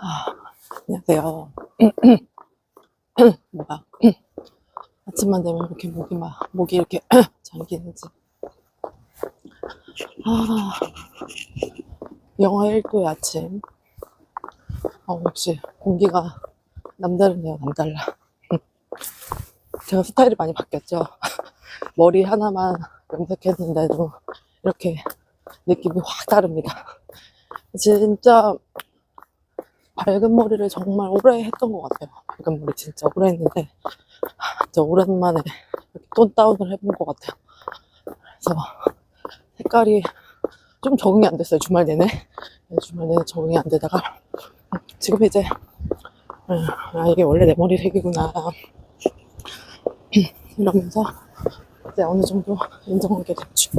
아, 안녕하세요. 뭐가 아침만 되면 이렇게 목이 막 목이 이렇게 잠기는지. 아, 영하 1도의 아침. 어, 역시 공기가 남다르네요, 남달라. 제가 스타일이 많이 바뀌었죠. 머리 하나만 염색했는데도 이렇게 느낌이 확 다릅니다. 진짜 밝은 머리를 정말 오래 했던 것 같아요. 밝은 머리 진짜 오래 했는데 진짜 오랜만에 이렇게 톤 다운을 해본 것 같아요. 그래서 색깔이 좀 적응이 안 됐어요. 주말 내내 네, 주말 내내 적응이 안 되다가 지금 이제 음, 아 이게 원래 내 머리 색이구나 이러면서 이제 어느 정도 인정하게 됐죠.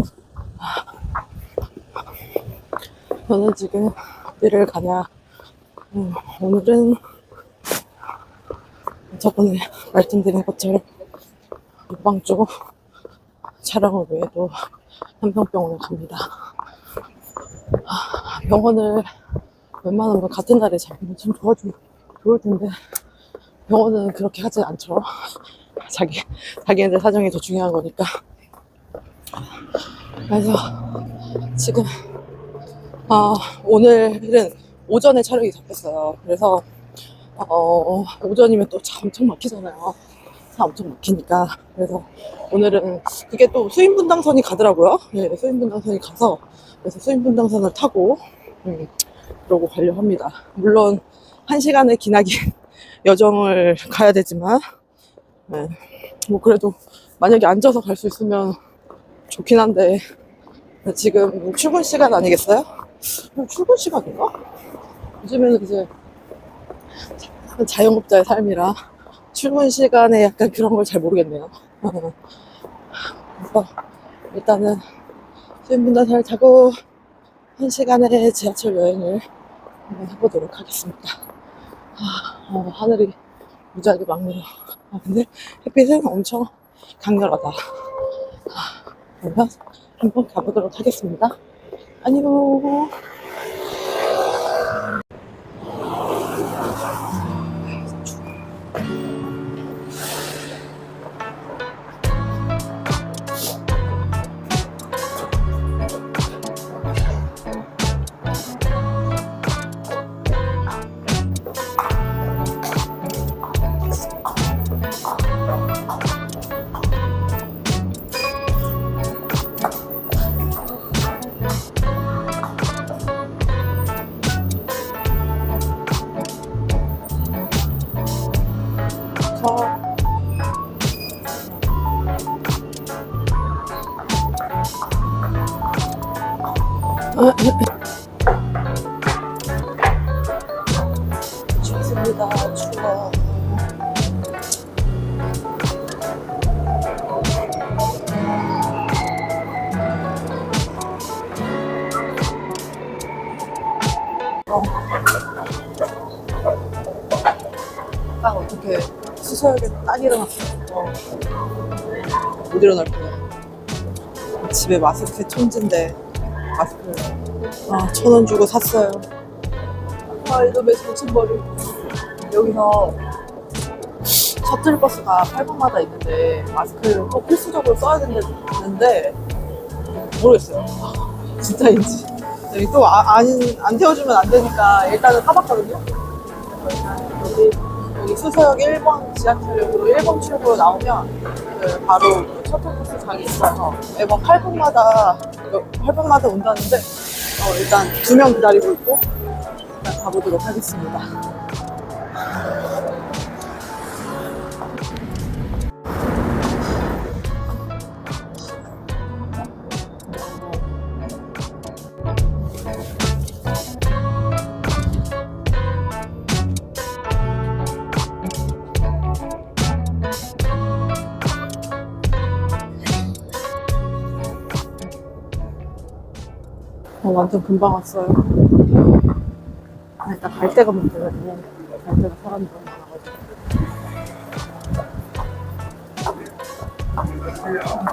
저는 지금 어디를 가냐 음, 오늘은 저번에 말씀드린 것처럼 유방 쪽 촬영을 위해도 한평병원을 갑니다. 아, 병원을 웬만하면 같은 날에 잡으면 참 좋아좀 좋을 텐데 병원은 그렇게 하지 않죠. 자기 자기네들 사정이 더 중요한 거니까. 그래서 지금 아, 오늘은 오전에 촬영이 잡혔어요. 그래서, 어, 오전이면 또 차 엄청 막히잖아요. 차 엄청 막히니까. 그래서 오늘은 그게 또 수인분당선이 가더라고요. 네, 수인분당선이 가서, 그래서 수인분당선을 타고, 음, 그러고 가려고 합니다. 물론, 한 시간의 기나긴 여정을 가야 되지만, 네, 뭐 그래도 만약에 앉아서 갈 수 있으면 좋긴 한데, 지금 출근 시간 아니겠어요? 어, 출근 시간인가? 요즘에는 이제 자- 자영업자의 삶이라 출근 시간에 약간 그런 걸 잘 모르겠네요. 일단은 수인분단 잘 타고 한 시간의 지하철 여행을 한번 해보도록 하겠습니다. 아, 어, 하늘이 무지하게 맑네요. 아, 근데 햇빛은 엄청 강렬하다. 아, 그러면 한번 가보도록 하겠습니다. 안녕. 춥습니다. 추워. 딱 어떻게 수서역에 딱 일어났어. 어. 못 일어날 거야. 집에 마스크 천진데 마스크 아, 천 원 주고 샀어요. 아, 이놈의 정신머리. 여기서 셔틀버스가 8분마다 있는데 마스크를 꼭 필수적으로 써야 된다는데 모르겠어요. 진짜인지. 또 아, 안, 안 태워주면 안 되니까 일단은 타봤거든요. 여기, 여기 수서역 1번 지하철역으로 1번 출구로 나오면 그 바로 그 셔틀버스 장이 있어서 매번 8분마다 8분마다 온다는데 어, 일단 두 명 기다리고 있고 일단 가보도록 하겠습니다. 어, 완전 금방 왔어요. 아, 일단 갈 데가 문제거든요. 갈 데가 사람이 너무 많아가지고.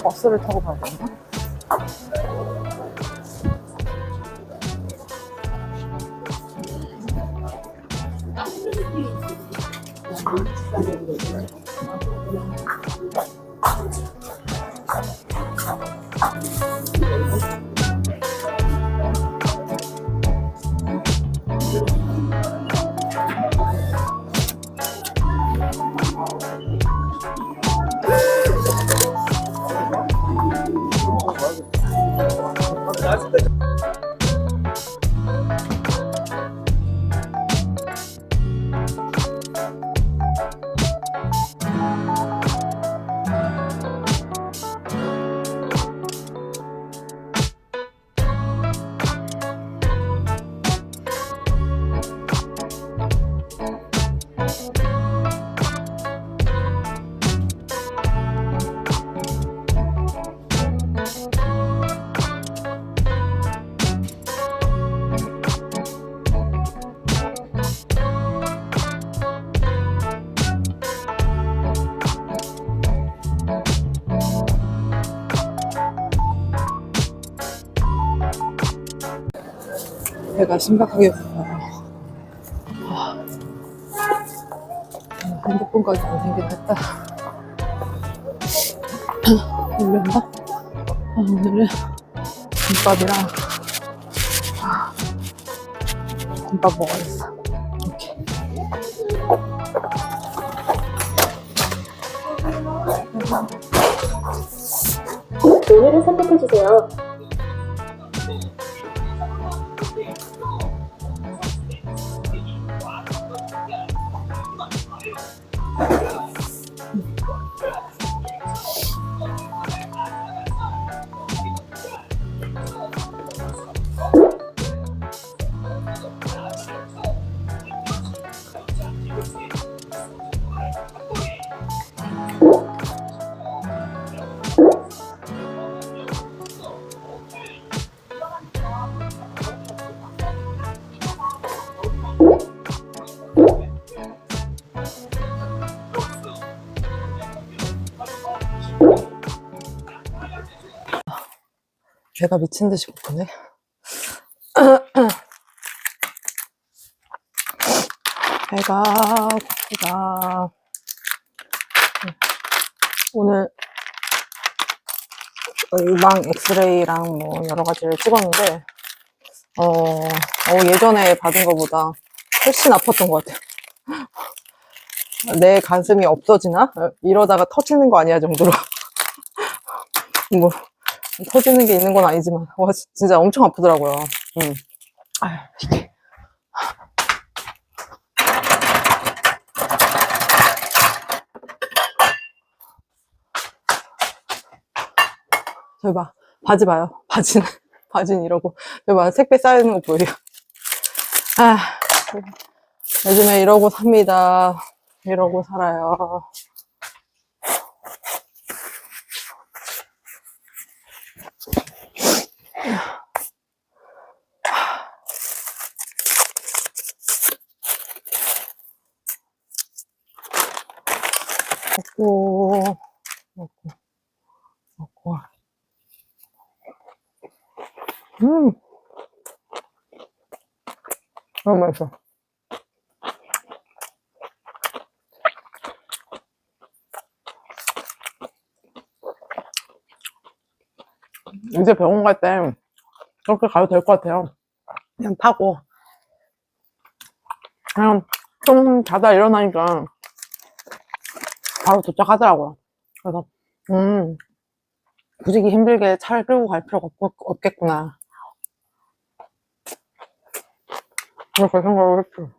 버스를 타고 가야 되나? 배가 심각하게. 아, 핸드폰까지 안 생겼다. 올렸나? 아, 오늘은 김밥이랑 아, 김밥 먹어야겠어. 이렇게. 메뉴를 선택해주세요. 배가 미친 듯이 고프네. 배가 고프다. 오늘 유방 엑스레이랑 뭐 여러 가지를 찍었는데, 어, 어, 예전에 받은 것보다 훨씬 아팠던 것 같아요. 내 가슴이 없어지나? 이러다가 터지는 거 아니야 정도로. 뭐, 터지는 게 있는 건 아니지만, 와, 지- 진짜 엄청 아프더라고요. 음. 아휴, 이게. 저기 봐. 바지 봐요. 바지는, 바지는 이러고. 저기 봐. 색배 쌓이는 거 보여요. 아, 요즘에 이러고 삽니다. 이러고 살아요. 먹고, 먹고, 먹고. 음! 너무 맛있어. 이제 병원 갈 때 그렇게 가도 될 것 같아요. 그냥 타고. 그냥 좀 자다 일어나니까 바로 도착하더라고요. 그래서, 음, 굳이 힘들게 차를 끌고 갈 필요가 없, 없겠구나. 그렇게 생각을 했죠.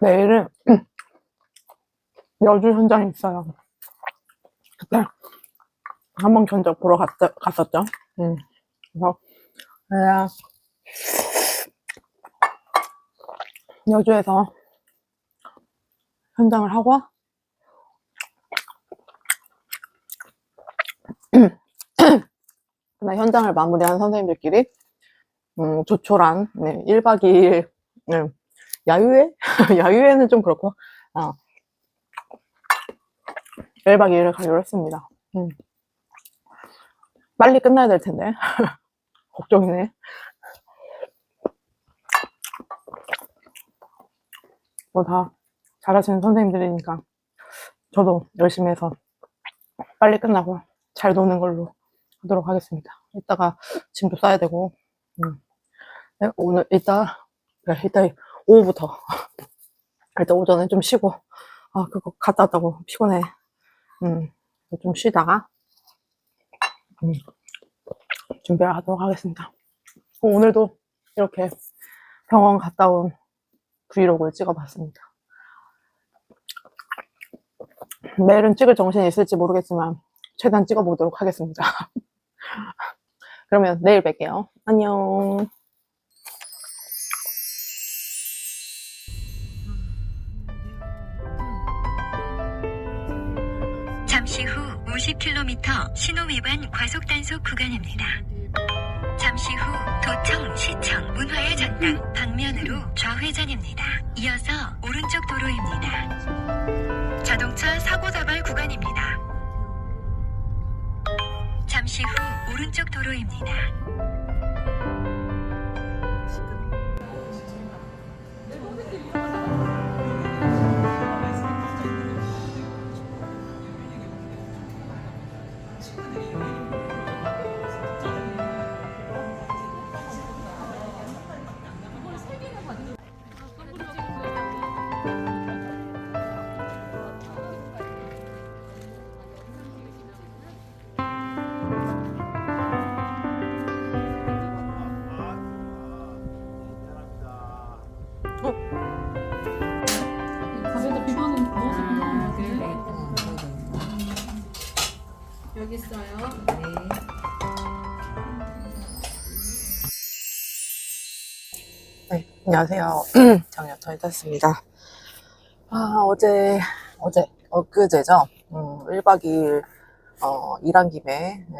내일은 여주 현장이 있어요. 그때 한번 견적 보러 갔, 갔었죠. 음. 그래서 내가 여주에서 현장을 하고 그날 현장을 마무리한 선생님들끼리 음, 조촐한 네, 1박 2일 네, 야유회? 야유회는 좀 그렇고 아, 1박 2일을 가기로 했습니다. 음. 빨리 끝나야 될 텐데. 걱정이네. 뭐 다 잘하시는 선생님들이니까 저도 열심히 해서 빨리 끝나고 잘 노는 걸로 하도록 하겠습니다. 이따가 짐도 싸야 되고 음. 네, 오늘 이따 네, 이따 오후부터 일단 오전에 좀 쉬고 아 그거 갔다 왔다고 피곤해 음, 좀 쉬다가, 음, 준비를 하도록 하겠습니다. 어, 오늘도 이렇게 병원 갔다 온 브이로그를 찍어봤습니다. 매일은 찍을 정신이 있을지 모르겠지만, 최대한 찍어보도록 하겠습니다. 그러면 내일 뵐게요. 안녕. 잠시 후 50km 신호 위반 과속 단속 구간입니다. 잠시 후 도청, 시청, 문화의 전당 방면으로 좌회전입니다. 이어서 오른쪽 도로입니다. 자동차 사고 다발 구간입니다. 잠시 후 오른쪽 도로입니다. それで利用できる 여기 있어요. 네, 안녕하세요. 정여터에 탔습니다. 아, 어제, 어제, 엊그제죠? 음, 1박 2일, 어, 일한 김에, 예,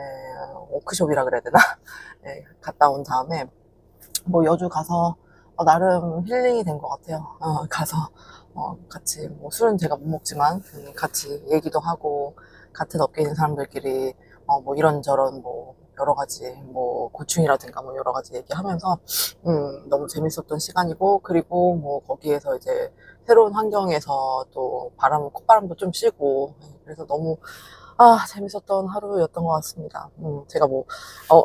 워크숍이라 그래야 되나? 예, 갔다 온 다음에, 뭐, 여주 가서, 어, 나름 힐링이 된 것 같아요. 어, 가서, 어, 같이, 뭐, 술은 제가 못 먹지만, 음, 같이 얘기도 하고, 같은 업계에 있는 사람들끼리, 어, 뭐, 이런저런, 뭐, 여러 가지, 뭐, 고충이라든가, 뭐, 여러 가지 얘기하면서, 음, 너무 재밌었던 시간이고, 그리고 뭐, 거기에서 이제 새로운 환경에서 또 바람, 콧바람도 좀 쉬고, 예, 그래서 너무, 아, 재밌었던 하루였던 것 같습니다. 음, 제가 뭐, 어,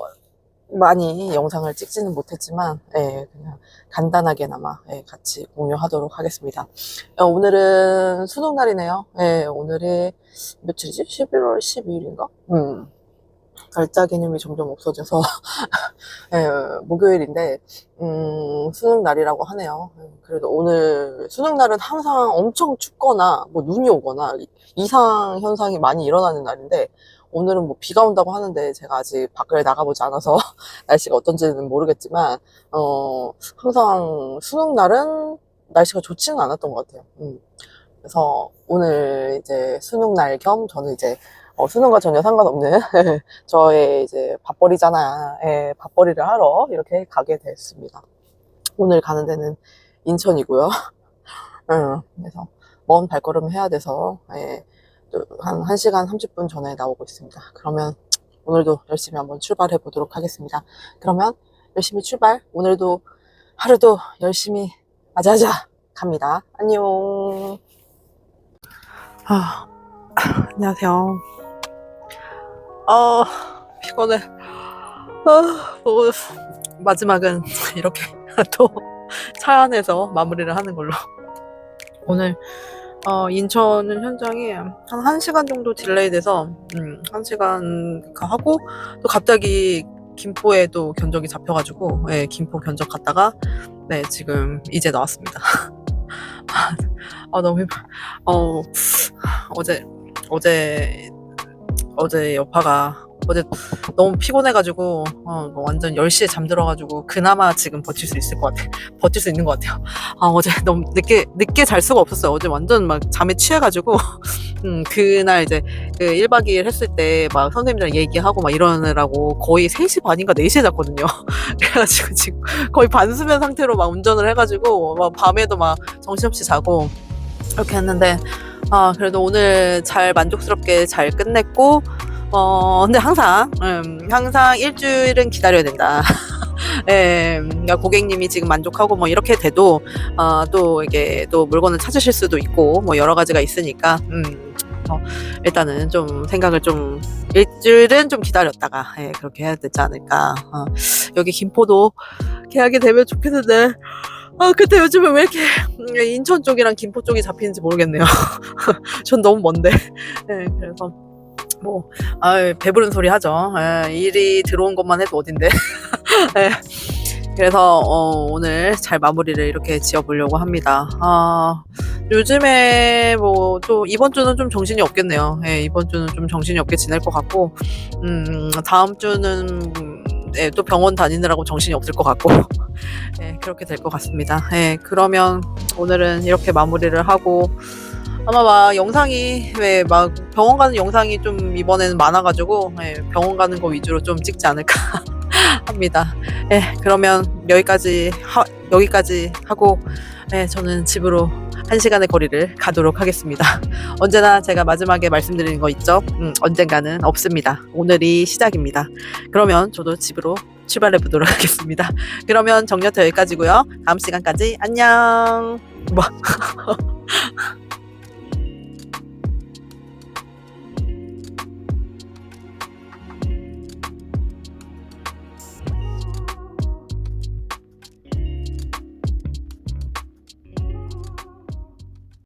많이 영상을 찍지는 못했지만, 예, 그냥 간단하게나마, 예, 같이 공유하도록 하겠습니다. 어, 오늘은 수능 날이네요. 예, 오늘이 며칠이지? 11월 12일인가? 음. 날짜 개념이 점점 없어져서 예, 목요일인데 음, 수능 날이라고 하네요. 예, 그래도 오늘 수능 날은 항상 엄청 춥거나 뭐 눈이 오거나 이- 이상 현상이 많이 일어나는 날인데 오늘은 뭐 비가 온다고 하는데 제가 아직 밖을 나가보지 않아서 날씨가 어떤지는 모르겠지만 어, 항상 수능 날은 날씨가 좋지는 않았던 것 같아요. 음. 그래서 오늘 이제 수능 날 겸 저는 이제 어, 수능과 전혀 상관없는 저의 이제 밥벌이잖아. 예, 밥벌이를 하러 이렇게 가게 됐습니다. 오늘 가는 데는 인천이고요. 음, 그래서 먼 발걸음 해야 돼서 예, 또 한 1시간 30분 전에 나오고 있습니다. 그러면 오늘도 열심히 한번 출발해 보도록 하겠습니다. 그러면 열심히 출발. 오늘도 하루도 열심히 아자아자 갑니다. 안녕. 아, 안녕하세요. 아, 피곤해. 아, 뭐, 마지막은 이렇게 또 차 안에서 마무리를 하는 걸로. 오늘, 어, 인천 현장이 한 1시간 정도 딜레이 돼서, 음, 1시간 하고, 또 갑자기 김포에 또 견적이 잡혀가지고, 예, 김포 견적 갔다가, 네, 지금 이제 나왔습니다. 아, 너무 힘, 어, 어제, 어제, 어제 여파가 어제 너무 피곤해가지고 어, 뭐 완전 10시에 잠들어가지고 그나마 지금 버틸 수 있을 것 같아. 버틸 수 있는 것 같아요. 아 어제 너무 늦게 늦게 잘 수가 없었어요. 어제 완전 막 잠에 취해가지고. 음 그날 이제 그 1박 2일 했을 때 막 선생님들이랑 얘기하고 막 이러느라고 거의 3시 반인가 4시에 잤거든요. 그래가지고 지금 거의 반수면 상태로 막 운전을 해가지고 막 밤에도 막 정신없이 자고 이렇게 했는데 아, 그래도 오늘 잘 만족스럽게 잘 끝냈고, 어, 근데 항상, 음, 항상 일주일은 기다려야 된다. 예, 그러니까 고객님이 지금 만족하고 뭐 이렇게 돼도 어, 또 이게 또 물건을 찾으실 수도 있고 뭐 여러 가지가 있으니까 음, 어, 일단은 좀 생각을 좀 일주일은 좀 기다렸다가 예, 그렇게 해야 되지 않을까. 어, 여기 김포도 계약이 되면 좋겠는데 아 그때 요즘에 왜 이렇게 음, 인천 쪽이랑 김포 쪽이 잡히는지 모르겠네요. 전 너무 먼데. 예, 그래서 뭐 아, 배부른 소리 하죠. 예, 일이 들어온 것만 해도 어딘데. 예. 그래서 어, 오늘 잘 마무리를 이렇게 지어보려고 합니다. 아, 요즘에 뭐 또 이번 주는 좀 정신이 없겠네요. 예, 이번 주는 좀 정신이 없게 지낼 것 같고, 음, 다음 주는 음, 예, 또 병원 다니느라고 정신이 없을 것 같고, 예, 그렇게 될 것 같습니다. 예, 그러면 오늘은 이렇게 마무리를 하고, 아마 막 영상이 왜 막 병원 가는 영상이 좀 이번에는 많아가지고 예, 병원 가는 거 위주로 좀 찍지 않을까 합니다. 예, 그러면 여기까지 하, 여기까지 하고 예, 저는 집으로 한 시간의 거리를 가도록 하겠습니다. 언제나 제가 마지막에 말씀드리는 거 있죠? 음, 언젠가는 없습니다. 오늘이 시작입니다. 그러면 저도 집으로 출발해 보도록 하겠습니다. 그러면 정리부터 여기까지고요. 다음 시간까지 안녕. 뭐.